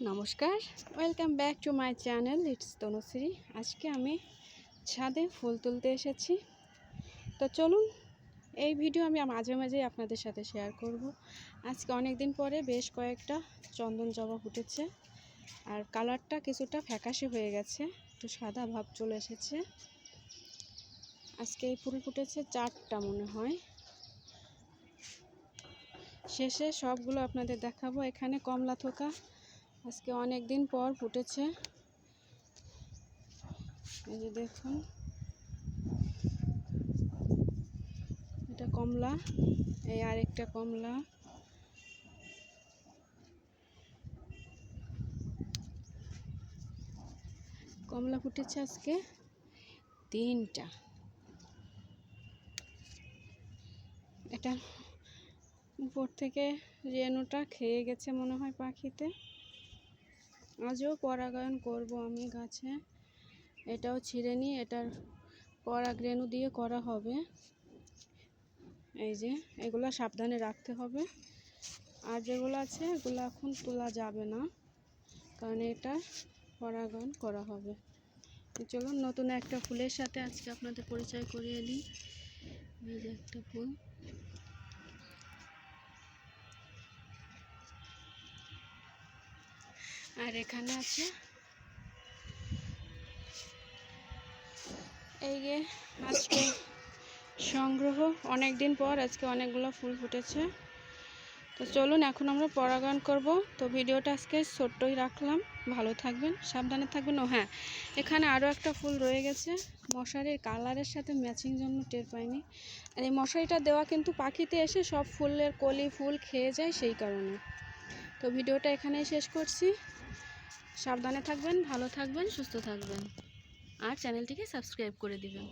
নমস্কার। Welcome back to my channel it's Tanushree আজকে আমি ছাদে ফুল তুলতে এসেছি। তো চলুন, এই ভিডিও আমি মাঝে মাঝে আপনাদের সাথে শেয়ার করব। আজকে অনেক দিন পরে বেশ কয়েকটা চন্দন জবা ফুটেছে। আর কালারটা কিছুটা ফ্যাকাশে হয়ে গেছে, একটু সাদা ভাব চলে এসেছে। আজকে এই ফুল ফুটেছে চারটা মনে হয়। শেষে সবগুলো আপনাদের দেখাবো। এখানে কমলা থোকা আজকে অনেক দিন পর ফুটেছে। এই যে দেখুন। এটা কমলা, এই আরেকটা কমলা। কমলা ফুটেছে আজকে তিনটা। এটা উপর থেকে রেণুটা খেয়ে গেছে মনে হয় পাখিতে। আজও পরাগায়ন করব আমি গাছে। এটাও ছিঁড়ে নিয়ে এটার পরাগ রেণু দিয়ে করা হবে। এই যে, এগুলো সাবধানে রাখতে হবে। আর যেগুলো আছে, এগুলো এখন তোলা যাবে না, কারণ এটা পরাগায়ন করা হবে। চলুন নতুন একটা ফুলের সাথে আজকে আপনাদের পরিচয় করিয়ে দিই এই যে একটা ফুল। আর এখানে আছে? এই যে আজকে সংগ্রহ অনেক দিন পর আজকে অনেকগুলো ফুল ফুটেছে। তো চলুন, এখন আমরা পরাগায়ন করব। তো ভিডিওটা আজকে ছোট্টই রাখলাম। ভালো থাকবেন, সাবধানে থাকবেন। ও হ্যাঁ এখানে আরও একটা ফুল রয়ে গেছে। মশারির কালারের সাথে ম্যাচিং জন্য টের পাইনি। আর এই মশারিটা দেওয়া কিন্তু পাখিতে এসে সব ফুলের কলি ফুল খেয়ে যায় সেই কারণে। তো ভিডিওটা এখানেই শেষ করছি। সাবধানে থাকবেন, ভালো থাকবেন, সুস্থ থাকবেন। আর চ্যানেলটিকে সাবস্ক্রাইব করে দিবেন।